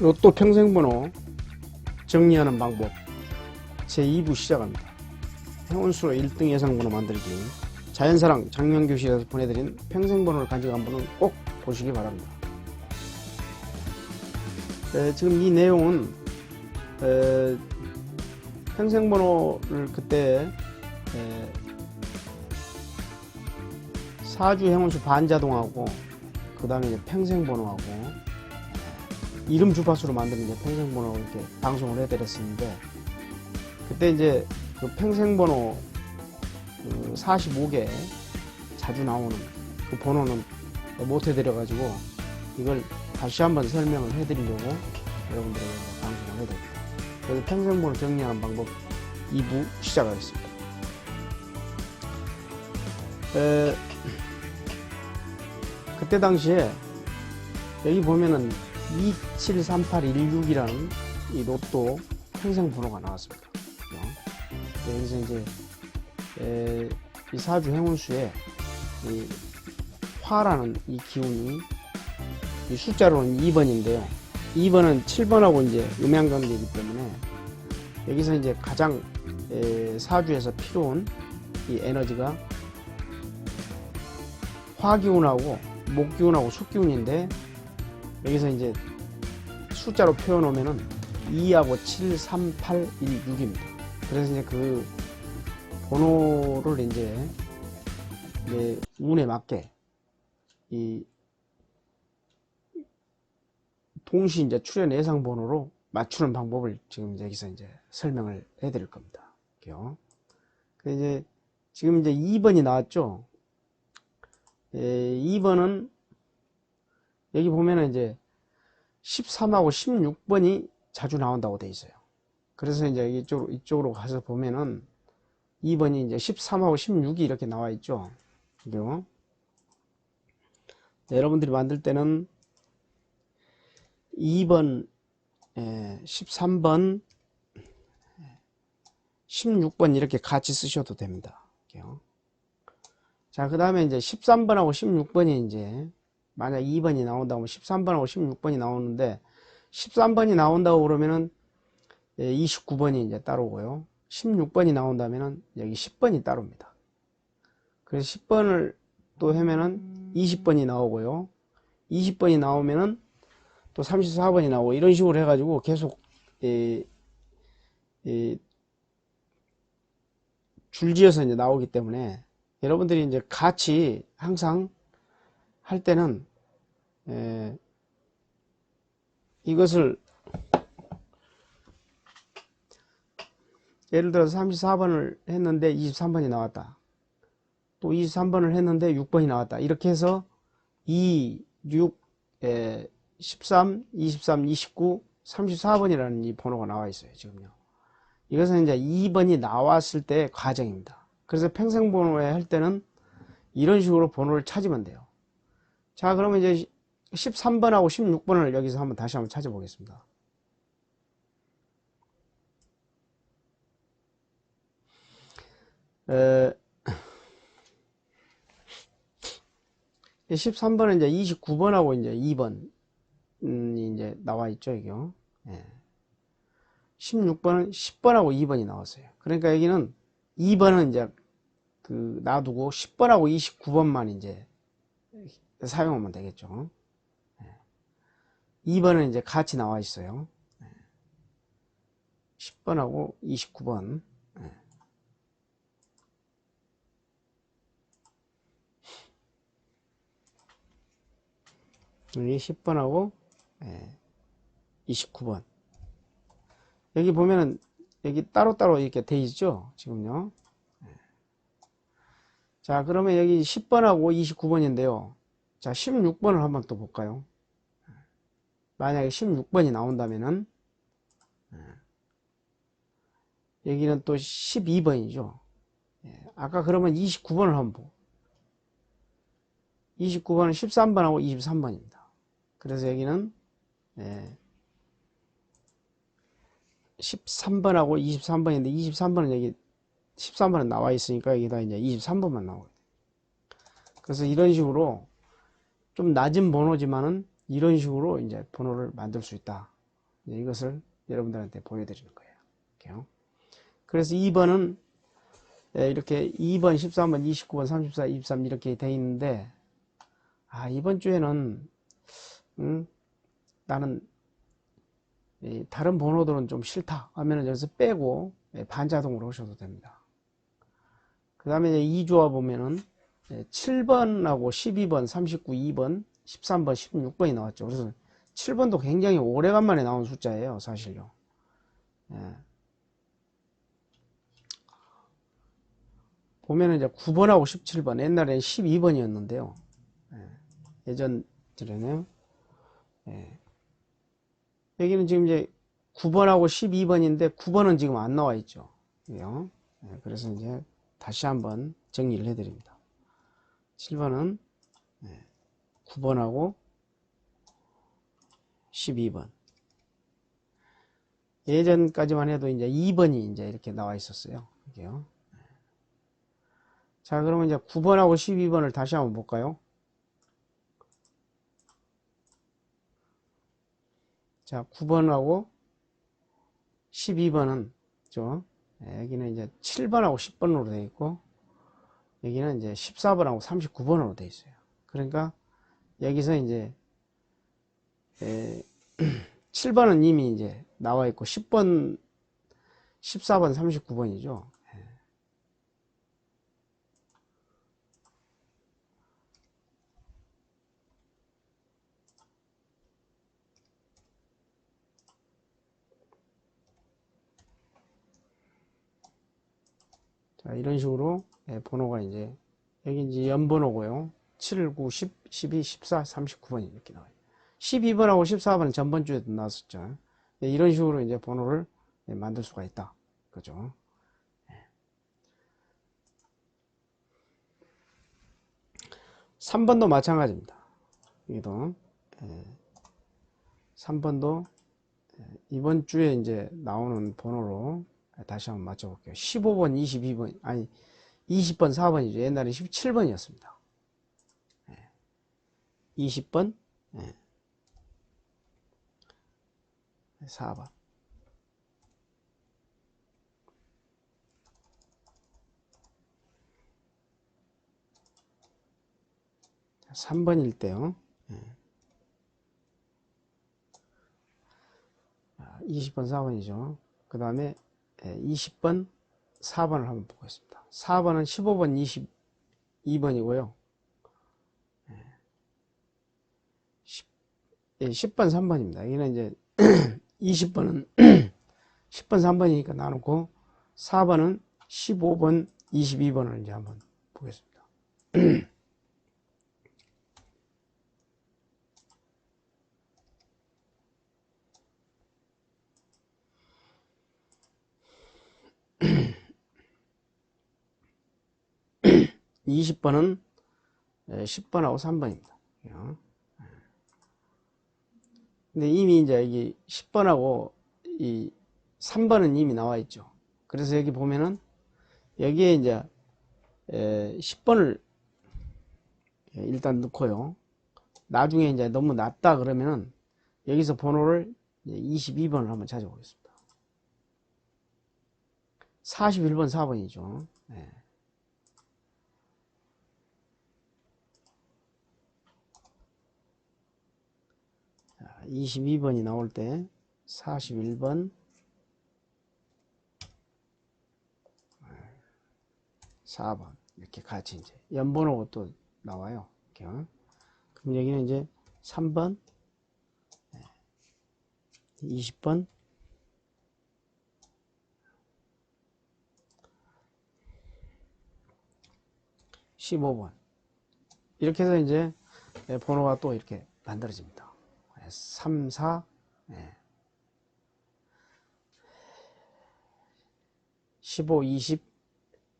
로또 평생번호 정리하는 방법 제2부 시작합니다. 행운수로 1등 예상번호 만들기 자연사랑 장명교실에서 보내드린 평생번호를 가져간 분은 꼭 보시기 바랍니다. 에, 지금 이 내용은 에, 평생번호를 그때 에, 사주 행운수 반자동하고 그 다음에 평생번호하고 이름 주파수로 만드는 이제 평생번호 이렇게 방송을 해드렸었는데 그때 이제 그 평생번호 그 45개 자주 나오는 그 번호는 못 해드려가지고 이걸 다시 한번 설명을 해드리려고 여러분들에게 방송을 해드립니다. 그래서 평생번호 정리하는 방법 2부 시작하겠습니다. 에, 그때 당시에 여기 보면은 273816이라는 이 로또 평생 번호가 나왔습니다. 그죠? 여기서 이제 에, 이 사주 행운수에 이 화라는 이 기운이 이 숫자로는 2번인데요. 2번은 7번하고 이제 음양관계이기 때문에 여기서 이제 가장 에, 사주에서 필요한 이 에너지가 화기운하고 목기운하고 숙기운인데 여기서 이제 숫자로 표현하면은 2하고 7, 3, 8, 1, 6입니다. 그래서 이제 그 번호를 이제, 이제 운에 맞게 이 동시 이제 출연 예상 번호로 맞추는 방법을 지금 여기서 이제 설명을 해 드릴 겁니다. 그 이제 지금 이제 2번이 나왔죠. 예, 2번은 여기 보면은 이제 13하고 16번이 자주 나온다고 돼 있어요. 그래서 이제 이쪽, 이쪽으로 가서 보면은 2번이 이제 13하고 16이 이렇게 나와 있죠. 그죠? 네, 여러분들이 만들 때는 2번, 예, 13번, 16번 이렇게 같이 쓰셔도 됩니다. 자, 그 다음에 이제 13번하고 16번이 이제 만약 2번이 나온다고 하면 13번하고 16번이 나오는데 13번이 나온다고 그러면은 29번이 이제 따로고요. 16번이 나온다면은 여기 10번이 따로입니다. 그래서 10번을 또 하면은 20번이 나오고요. 20번이 나오면은 또 34번이 나오고 이런 식으로 해가지고 계속 이, 이 줄지어서 이제 나오기 때문에 여러분들이 이제 같이 항상 할 때는 에, 이것을 예를 들어서 34번을 했는데 23번이 나왔다. 또 23번을 했는데 6번이 나왔다. 이렇게 해서 2, 6, 에, 13, 23, 29, 34번이라는 이 번호가 나와 있어요. 지금요. 이것은 이제 2번이 나왔을 때 과정입니다. 그래서 평생번호에 할 때는 이런 식으로 번호를 찾으면 돼요. 자, 그러면 이제 13번하고 16번을 여기서 한번 다시 한번 찾아보겠습니다. 에, 13번은 이제 29번하고 이제 2번 이 이제 나와 있죠. 예. 16번은 10번하고 2번이 나왔어요. 그러니까 여기는 2번은 이제 그 놔두고 10번하고 29번만 이제 사용하면 되겠죠. 2번은 이제 같이 나와 있어요. 10번하고 29번. 여기 10번하고 29번. 여기 보면은 여기 따로따로 이렇게 돼 있죠. 지금요. 자, 그러면 여기 10번하고 29번인데요. 자, 16번을 한번 또 볼까요? 만약에 16번이 나온다면은 여기는 또 12번이죠. 아까 그러면 29번을 한번 보고 29번은 13번하고 23번입니다. 그래서 여기는 13번하고 23번인데 23번은 여기 13번은 나와 있으니까 여기다 이제 23번만 나오거든요. 그래서 이런 식으로 좀 낮은 번호지만은 이런 식으로 이제 번호를 만들 수 있다. 이것을 여러분들한테 보여드리는 거예요. 그래서 2번은 예, 이렇게 2번, 13번, 29번, 34, 23 이렇게 돼 있는데 아 이번 주에는 음, 나는 이 다른 번호들은 좀 싫다 하면은 여기서 빼고 예, 반자동으로 오셔도 됩니다. 그 다음에 이제 2조화 보면은 예, 7번하고 12번, 39, 2번, 13번, 16번이 나왔죠. 그래서 7번도 굉장히 오래간만에 나온 숫자예요, 사실요. 예. 보면은 이제 9번하고 17번, 옛날에는 12번이었는데요. 예. 전 들에는 예. 여기는 지금 이제 9번하고 12번인데 9번은 지금 안 나와 있죠. 그죠? 예, 그래서 이제 다시 한번 정리를 해드립니다. 7번은 9번하고 12번. 예전까지만 해도 이제 2번이 이제 이렇게 나와 있었어요. 이게요. 자, 그러면 이제 9번하고 12번을 다시 한번 볼까요? 자, 9번하고 12번은, 죠 여기는 이제 7번하고 10번으로 되어 있고, 여기는 이제 14번하고 39번으로 되어 있어요. 그러니까, 여기서 이제, 에, 7번은 이미 이제 나와 있고, 10번, 14번, 39번이죠. 자, 이런 식으로 예, 번호가 이제 여기 이제 연번호고요. 7, 9, 10, 12, 14, 39번이 이렇게 나와요. 12번하고 14번은 전번 주에도 나왔었죠. 예, 이런 식으로 이제 번호를 예, 만들 수가 있다. 그죠? 3번도 마찬가지입니다. 여기도 3번도 이번 주에 이제 나오는 번호로 다시 한번 맞춰볼게요. 15번, 22번, 아니, 20번, 4번이죠. 옛날에 17번이었습니다. 20번, 4번. 3번일 때요. 20번, 4번이죠. 그 다음에 20번, 4번을 한번 보겠습니다. 4번은 15번, 22번이고요. 10, 예, 10번, 3번입니다. 여기는 이제 20번은 10번, 3번이니까 나누고 4번은 15번, 22번을 이제 한번 보겠습니다. 20번은 10번하고 3번입니다. 근데 이미 이제 여기 10번하고 이 3번은 이미 나와 있죠. 그래서 여기 보면은 여기에 이제 10번을 일단 넣고요. 나중에 이제 너무 낮다 그러면은 여기서 번호를 22번을 한번 찾아보겠습니다. 41번 4번이죠. 네. 22번이 나올 때 41번 4번 이렇게 같이 이제 연번호가 또 나와요. 이렇게. 그럼 여기는 이제 3번 20번 15번 이렇게 해서 이제 번호가 또 이렇게 만들어집니다. 3, 4, 예. 15, 20,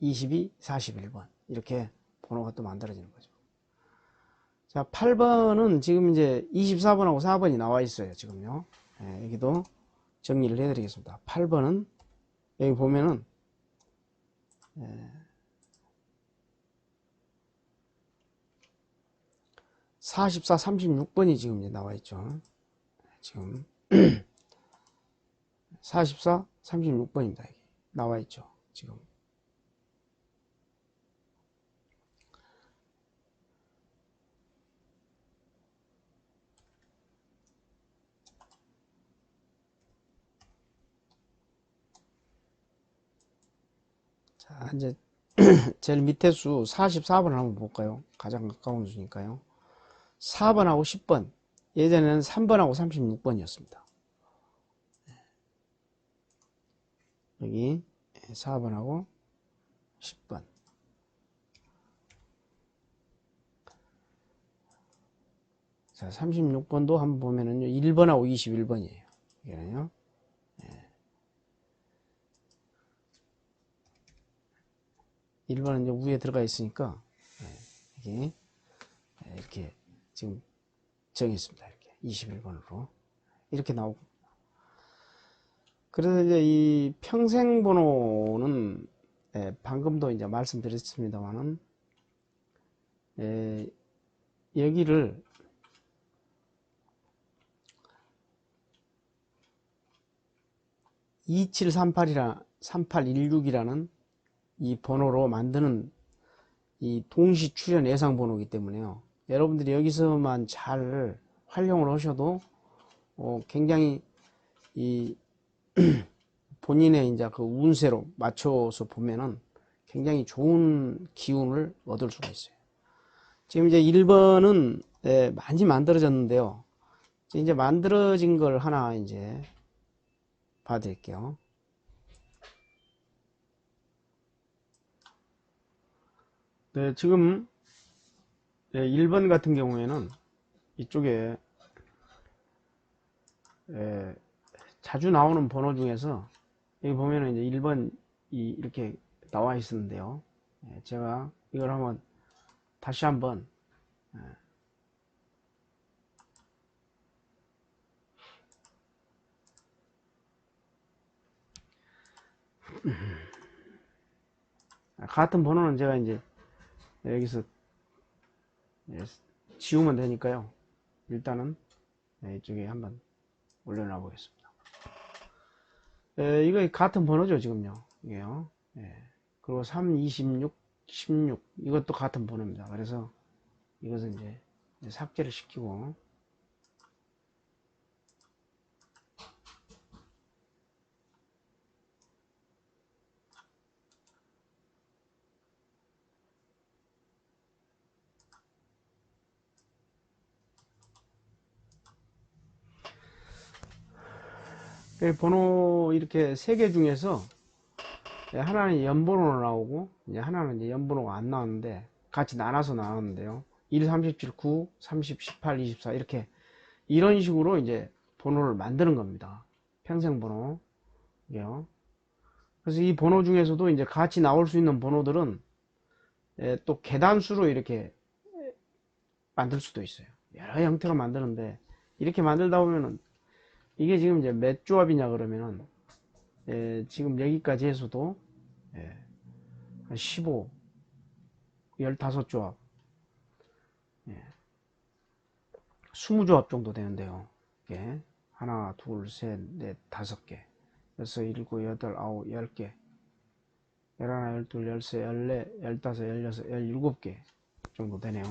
22, 41번. 이렇게 번호가 또 만들어지는 거죠. 자, 8번은 지금 이제 24번하고 4번이 나와 있어요. 지금요. 예, 여기도 정리를 해드리겠습니다. 8번은 여기 보면은 예, 44, 36번이 지금 나와 있죠. 지금 44, 36번입니다. 여기 나와 있죠. 지금. 자, 이제 제일 밑에 수 44번을 한번 볼까요? 가장 가까운 수니까요. 4번하고 10번. 예전에는 3번하고 36번이었습니다. 여기 4번하고 10번. 자, 36번도 한번 보면은요, 1번하고 21번이에요. 이게는요. 1번은 이제 위에 들어가 있으니까, 예, 예, 이렇게 지금 정했습니다. 이렇게. 21번으로. 이렇게 나오고. 그래서 이제 이 평생 번호는, 예, 방금도 이제 말씀드렸습니다만은, 예, 여기를 (2738이라) (3816이라는) 이 번호로 만드는 이 동시 출현 예상 번호이기 때문에요. 여러분들이 여기서만 잘 활용을 하셔도 어, 굉장히 이 본인의 이제 그 운세로 맞춰서 보면은 굉장히 좋은 기운을 얻을 수가 있어요. 지금 이제 1번은 예, 많이 만들어졌는데요. 이제 만들어진 걸 하나 이제 봐드릴게요. 네, 지금 예, 1번 같은 경우에는 이쪽에 예, 자주 나오는 번호 중에서 여기 보면은 이제 1번 이 이렇게 나와 있었는데요. 예, 제가 이걸 한번 다시 한번 예, 같은 번호는 제가 이제 여기서 예, 지우면 되니까요. 일단은 예, 이쪽에 한번 올려놔 보겠습니다. 예, 이거 같은 번호죠 지금요. 이게요. 예, 그리고 3, 26, 16 이것도 같은 번호입니다. 그래서 이것은 이제 삭제를 시키고 번호 이렇게 세 개 중에서 하나는 연번호로 나오고 이제 하나는 이제 연번호가 안 나왔는데 같이 나눠서 나왔는데요. 1, 37, 9, 30, 18, 24 이렇게 이런 식으로 이제 번호를 만드는 겁니다. 평생 번호. 그래서 이 번호 중에서도 이제 같이 나올 수 있는 번호들은 예, 또 계단수로 이렇게 만들 수도 있어요. 여러 형태가 만드는데 이렇게 만들다 보면은 이게 지금 이제 몇 조합이냐 그러면은 예, 지금 여기까지 해서도 예, 15 15조합. 예, 20조합 정도 되는데요. 이게 하나 둘 셋 넷 다섯 개. 여섯 일곱 여덟 아홉 열 개. 열하나 열둘 열세 열네 열다섯 열여섯 열일곱 개 정도 되네요.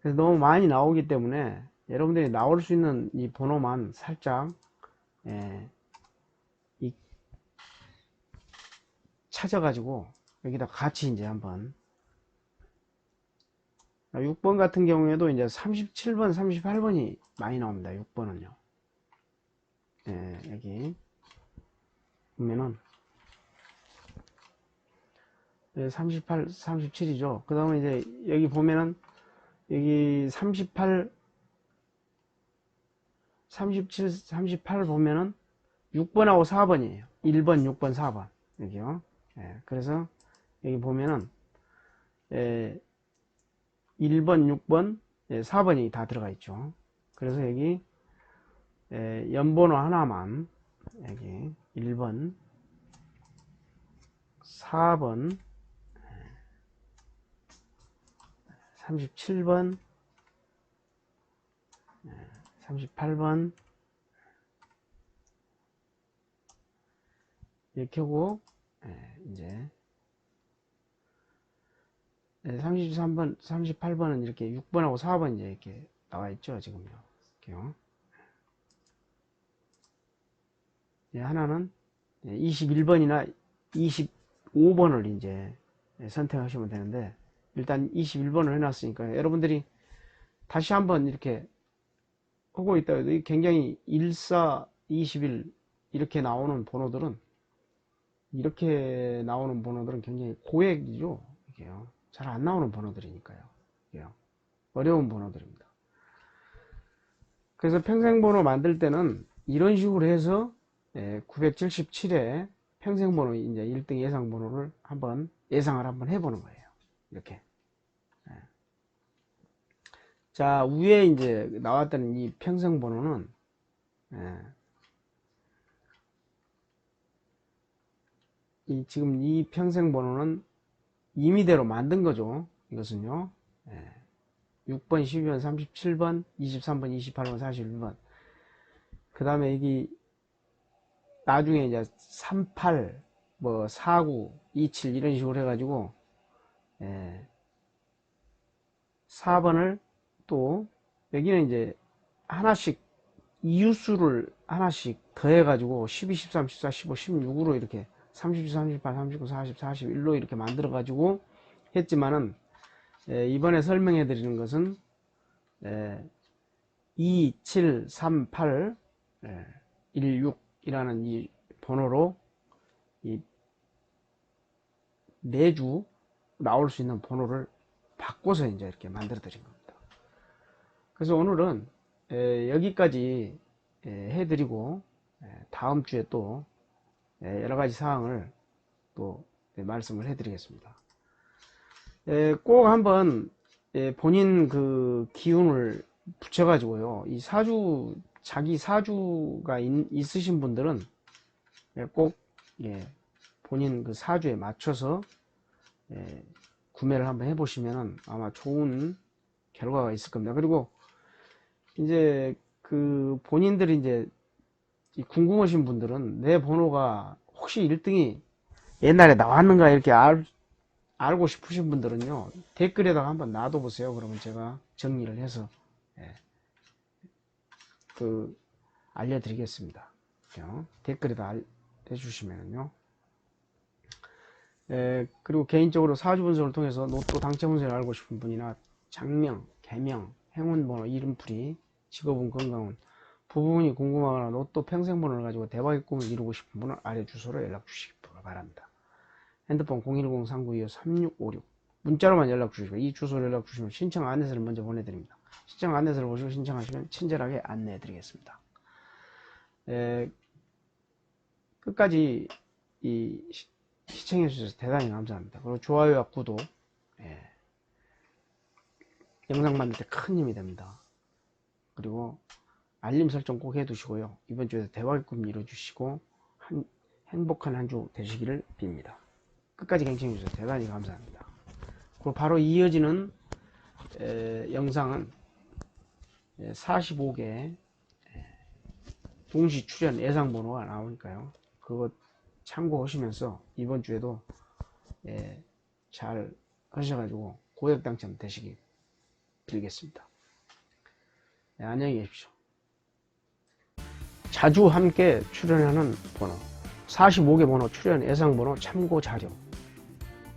그래서 너무 많이 나오기 때문에 여러분들이 나올 수 있는 이 번호만 살짝 예, 이 찾아가지고 여기다 같이 이제 한번. 6번 같은 경우에도 이제 37번 38번이 많이 나옵니다 6번은요. 예, 여기. 보면은. 38 37이죠. 그 다음에 이제 여기 보면은 여기 38 37, 38 보면은 6번하고 4번이에요. 1번, 6번, 4번. 여기요. 예, 그래서 여기 보면은 예, 1번, 6번, 예, 4번이 다 들어가 있죠. 그래서 여기 예, 연번호 하나만 여기 1번, 4번, 37번, 38번 예, 예, 이렇게 하고 이제 33번, 38번은 이렇게 6번하고 4번 이제 이렇게 나와 있죠, 지금요. 이렇게요. 예, 하나는 21번이나 25번을 이제 선택하시면 되는데, 일단 21번을 해놨으니까 여러분들이 다시 한번 이렇게 하고 있다 해도 이 굉장히 14, 21 이렇게 나오는 번호들은 이렇게 나오는 번호들은 굉장히 고액이죠. 이게요. 잘 안 나오는 번호들이니까요. 이게요. 어려운 번호들입니다. 그래서 평생번호 만들 때는 이런 식으로 해서 977회 평생번호 이제 1등 예상번호를 한번 예상을 한번 해보는 거예요. 이렇게. 예. 자, 위에 이제 나왔던 이 평생 번호는 예. 이 지금 이 평생 번호는 임의대로 만든 거죠. 이것은요. 예. 6번, 12번, 37번, 23번, 28번, 41번. 그 다음에 여기 나중에 이제 38, 뭐 49, 27 이런 식으로 해가지고 예. 4번을 또 여기는 이제 하나씩 이유수를 하나씩 더해가지고 12, 13, 14, 15, 16으로 이렇게 30, 38, 39, 40, 41로 이렇게 만들어가지고 했지만은 에, 이번에 설명해 드리는 것은 에, 2, 7, 3, 8, 에, 1, 6이라는 이 번호로 이 매주 나올 수 있는 번호를 바꿔서 이제 이렇게 만들어 드린 겁니다. 그래서 오늘은 에, 여기까지 에, 해드리고 에, 다음 주에 또 에, 여러 가지 사항을 또 네, 말씀을 해드리겠습니다. 에, 꼭 한번 에, 본인 그 기운을 붙여가지고요. 이 사주 자기 사주가 있, 으신 분들은 예, 꼭 예, 본인 그 사주에 맞춰서 예, 구매를 한번 해보시면 아마 좋은 결과가 있을 겁니다. 그리고 이제 그 본인들이 이제 궁금하신 분들은 내 번호가 혹시 1등이 옛날에 나왔는가 이렇게 알, 알고 싶으신 분들은요 댓글에다가 한번 놔둬보세요. 그러면 제가 정리를 해서 예, 그 알려드리겠습니다. 어? 댓글에다 알, 해주시면요. 예, 그리고 개인적으로 사주 분석을 통해서 로또 당첨 운세를 알고 싶은 분이나 장명, 개명, 행운 번호, 이름풀이, 직업은 건강운, 부부분이 궁금하거나 로또 평생번호를 가지고 대박의 꿈을 이루고 싶은 분은 아래 주소로 연락 주시기 바랍니다. 핸드폰 010-3925-3656 문자로만 연락 주시고 이 주소로 연락 주시면 신청 안내서를 먼저 보내드립니다. 신청 안내서를 보시고 신청하시면 친절하게 안내해 드리겠습니다. 에, 끝까지 이 시청해 주셔서 대단히 감사합니다. 그리고 좋아요와 구독 예, 영상 만들 때 큰 힘이 됩니다. 그리고 알림 설정 꼭 해두시고요. 이번 주에도 대박의 꿈 이뤄주시고 한, 행복한 한 주 되시기를 빕니다. 끝까지 경청해 주셔서 대단히 감사합니다. 그리고 바로 이어지는 에, 영상은 45개 동시 출연 예상 번호가 나오니까요. 그거 참고하시면서 이번 주에도 예, 잘 하셔가지고 고액 당첨 되시기 빌겠습니다. 네, 안녕히 계십시오. 자주 함께 출연하는 번호 45개 번호 출연 예상 번호 참고 자료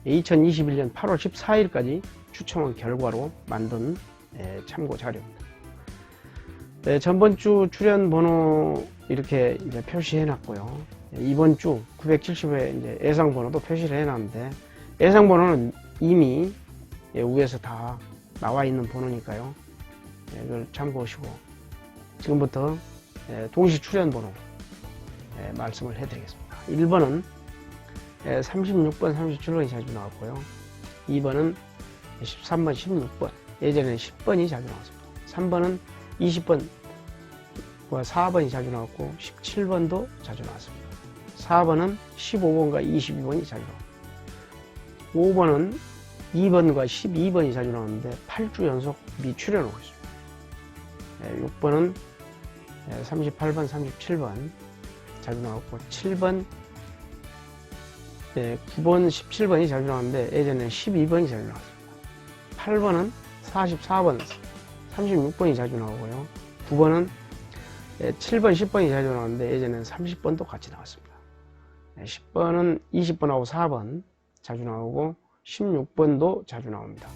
2021년 8월 14일까지 추첨한 결과로 만든 예, 참고 자료입니다. 네, 전번 주 출연 번호 이렇게 이제 표시해 놨고요. 이번 주 970회 이제 예상 번호도 표시를 해 놨는데 예상 번호는 이미 예, 위에서 다 나와 있는 번호니까요. 예, 이걸 참고하시고 지금부터 예, 동시 출연 번호 예, 말씀을 해 드리겠습니다. 1번은 36번, 37번이 자주 나왔고요. 2번은 13번, 16번, 예전에는 10번이 자주 나왔습니다. 3번은 20번, 4번이 자주 나왔고 17번도 자주 나왔습니다. 4번은 15번과 22번이 자주 나옵니다. 5번은 2번과 12번이 자주 나오는데 8주 연속 미출연하고 있습니다. 6번은 38번, 37번 자주 나왔고 7번, 예, 9번, 17번이 자주 나왔는데 예전에 12번이 자주 나왔습니다. 8번은 44번, 36번이 자주 나오고요. 9번은 7번, 10번이 자주 나왔는데 예전에는 30번도 같이 나왔습니다. 10번은 20번하고 4번 자주 나오고 16번도 자주 나옵니다.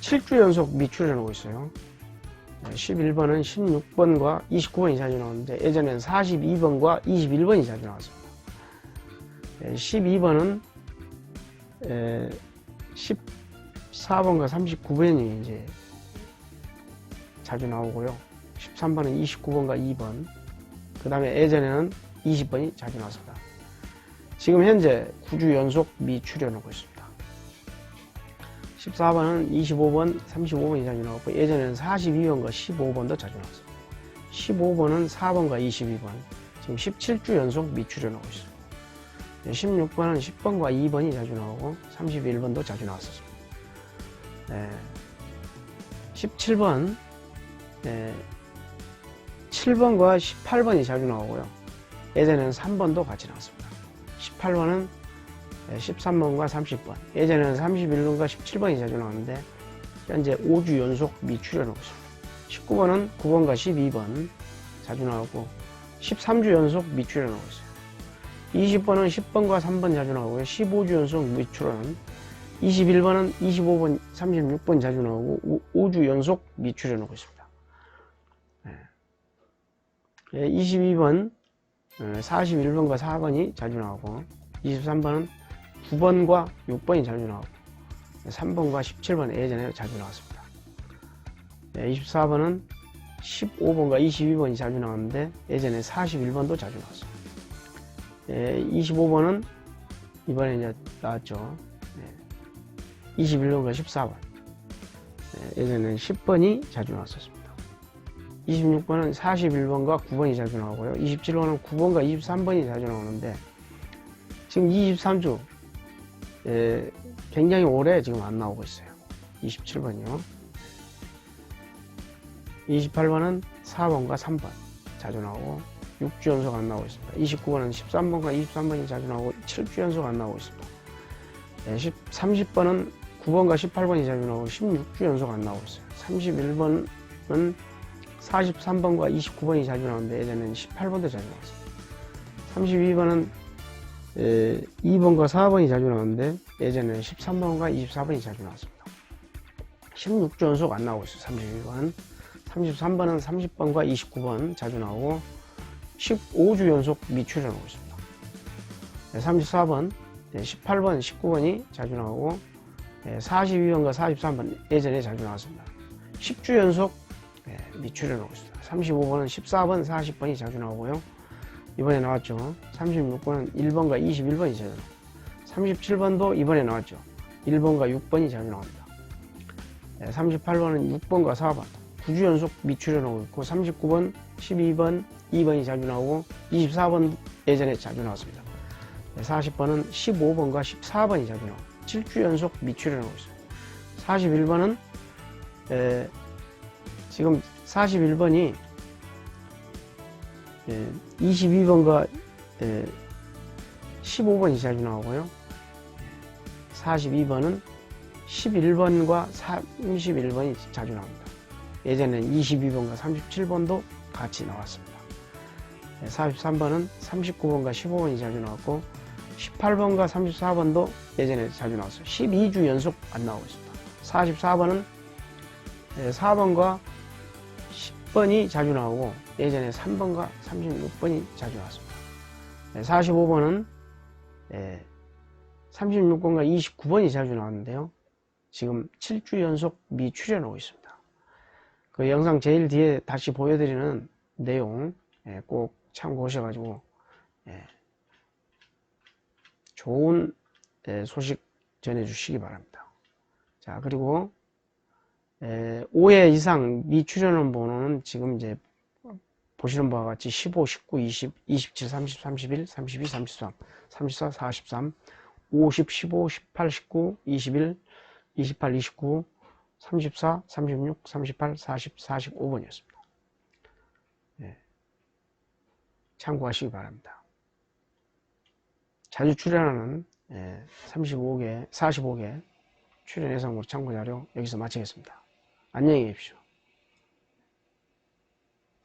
7주 연속 미출해 놓고 있어요. 11번은 16번과 29번이 자주 나오는데 예전에는 42번과 21번이 자주 나왔습니다. 12번은 14번과 39번이 이제 자주 나오고요. 13번은 29번과 2번. 그 다음에 예전에는 20번이 자주 나왔습니다. 지금 현재 9주 연속 미출연하고 있습니다. 14번은 25번, 35번이 자주 나왔고 예전에는 42번과 15번도 자주 나왔습니다. 15번은 4번과 22번, 지금 17주 연속 미출연하고 있습니다. 16번은 10번과 2번이 자주 나오고 31번도 자주 나왔었습니다. 네. 17번, 네. 7번과 18번이 자주 나오고요. 예전에는 3번도 같이 나왔습니다. 18번은 13번과 30번. 예전에는 31번과 17번이 자주 나왔는데 현재 5주 연속 미출연하고 있습니다. 19번은 9번과 12번 자주 나오고 13주 연속 미출연하고 있어요. 20번은 10번과 3번 자주 나오고요. 15주 연속 미출연. 21번은 25번, 36번 자주 나오고 5주 연속 미출연하고 있습니다. 22번, 41번과 4번이 자주 나오고 23번은 9번과 6번이 자주 나오고 3번과 17번 예전에 자주 나왔습니다. 24번은 15번과 22번이 자주 나왔는데 예전에 41번도 자주 나왔습니다. 25번은 이번에 이제 나왔죠. 21번과 14번. 예전에는 10번이 자주 나왔었습니다. 26번은 41번과 9번이 자주 나오고요. 27번은 9번과 23번이 자주 나오는데 지금 23주 예, 굉장히 오래 지금 안 나오고 있어요. 27번이요. 28번은 4번과 3번 자주 나오고 6주 연속 안 나오고 있습니다. 29번은 13번과 23번이 자주 나오고 7주 연속 안 나오고 있습니다. 예, 30번은 9번과 18번이 자주 나오고 16주 연속 안 나오고 있어요. 31번은 43번과 29번이 자주 나오는데 예전에는 18번도 자주 나왔어요. 32번은 2번과 4번이 자주 나오는데 예전에는 13번과 24번이 자주 나왔습니다. 16주 연속 안 나오고 있어요. 32번. 33번은 30번과 29번 자주 나오고 15주 연속 미출연하고 있습니다. 34번, 18번, 19번이 자주 나오고 42번과 43번 예전에 자주 나왔습니다. 10주 연속 미출연하고 있습니다. 35번은 14번, 40번이 자주 나오고요. 이번에 나왔죠. 36번은 1번과 21번이 자주 나옵니다. 37번도 이번에 나왔죠. 1번과 6번이 자주 나옵니다. 38번은 6번과 4번, 9주 연속 미출연하고 있고 39번, 12번, 2번이 자주 나오고 24번 예전에 자주 나왔습니다. 40번은 15번과 14번이 자주 나오고 7주 연속 미출연하고 있어요. 41번은 에, 지금 41번이 22번과 15번이 자주 나오고요. 42번은 11번과 31번이 자주 나옵니다. 예전에는 22번과 37번도 같이 나왔습니다. 43번은 39번과 15번이 자주 나왔고 18번과 34번도 예전에 자주 나왔어요. 12주 연속 안 나오고 있습니다. 44번은 4번과 10번이 자주 나오고 예전에 3번과 36번이 자주 나왔습니다. 45번은 36번과 29번이 자주 나왔는데요. 지금 7주 연속 미출연하고 있습니다. 그 영상 제일 뒤에 다시 보여드리는 내용 꼭 참고하셔가지고 좋은 소식 전해주시기 바랍니다. 자 그리고 5회 이상 미출연원 번호는 지금 이제 보시는 바와 같이 15, 19, 20, 27, 30, 31, 32, 33, 34, 43, 50, 15, 18, 19, 21, 28, 29, 34, 36, 38, 40, 45번이었습니다. 네. 참고하시기 바랍니다. 자주 출연하는 예, 35개, 45개 출연 예상으로 참고 자료 여기서 마치겠습니다. 안녕히 계십시오.